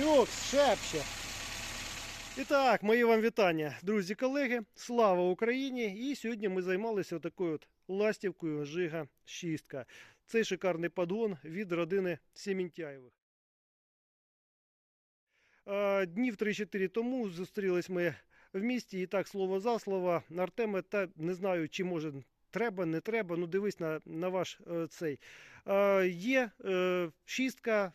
Люкс, шепче. І так, мої вам вітання, друзі, колеги. Слава Україні! І сьогодні ми займалися такою от ластівкою Жига 6. Цей шикарний подгон від родини Сімінтяєвих. Е, Днів 3-4 тому зустрілись ми в місті, і так слово за слово. Артеме, та не знаю, чи може треба, не треба. Ну, дивись на, на ваш е, цей. Е, Є е, шістка.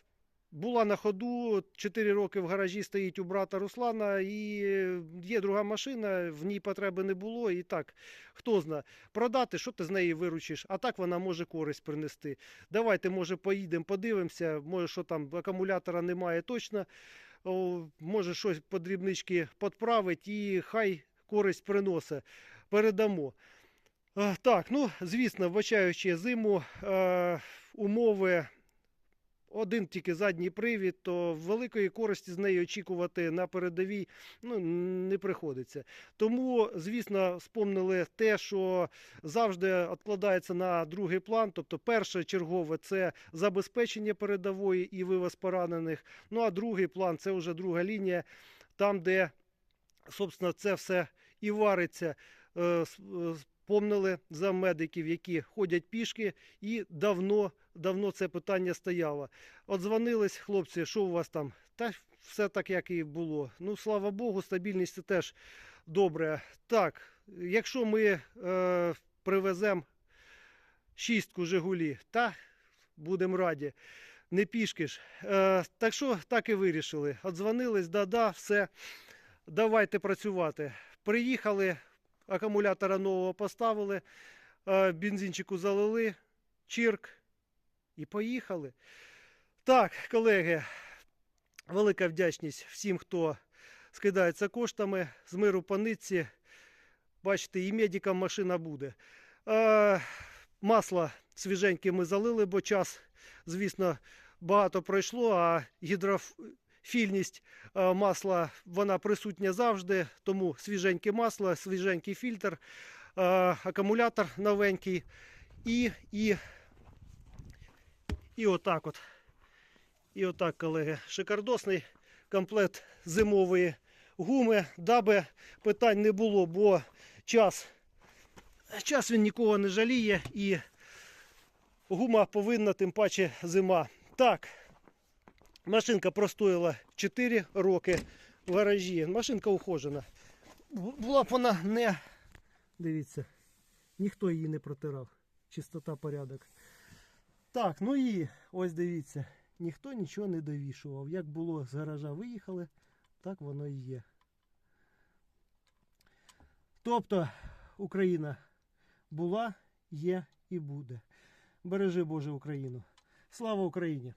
Була на ходу 4 роки в гаражі стоїть у брата Руслана, і е, є друга машина, в ній потреби не було. І так, хто зна, продати, що ти з неї виручиш, а так вона може користь принести. Давайте, може, поїдемо, подивимося, може, що там акумулятора немає точно. Може, щось по дрібнички підправить і хай користь приносить. Передамо. Е, Так, ну, звісно, вбачаючи зиму, е, умови один тільки задній привід, то великої користі з неї очікувати на передовій ну, не приходиться. Тому, звісно, спомнили те, що завжди відкладається на другий план. Тобто, перше чергове це забезпечення передової і вивез поранених. Ну а другий план це вже друга лінія, там, де, собственно, це все і вариться. Помнили за медиків, які ходять пішки, і давно, давно це питання стояло. От хлопці, що у вас там? Та все так, як і було. Ну, слава Богу, стабільність теж добре. Так, якщо ми е, привеземо шістку Жигулі, та будемо раді. Не пішки ж. Е, так що так і вирішили. Отдзвонились, да-да, все, давайте працювати. Приїхали, акумулятора нового поставили, е, бензинчику залили, чирк і поїхали. Так, колеги, велика вдячність всім, хто скидається коштами з миру по нитці. Бачите, і медикам машина буде. Е, масло свіженьке ми залили, бо час, звісно, багато пройшло, а гідрофільність е, масла вона присутня завжди. Тому свіженьке масло, свіженький фільтр, е, акумулятор новенький і, і, і отак от. І отак, колеги, шикардосний комплект зимової гуми, даби питань не було, бо час, час він нікого не жаліє і гума повинна, тим паче зима. Так, машинка простояла 4 роки в гаражі. Машинка ухожена. Була б вона не. Дивіться, ніхто її не протирав. Чистота порядок. Так, ну і ось дивіться, ніхто нічого не довішував. Як було з гаража виїхали, так воно і є. Тобто Україна була, є і буде. Бережи Боже Україну. Слава Україні!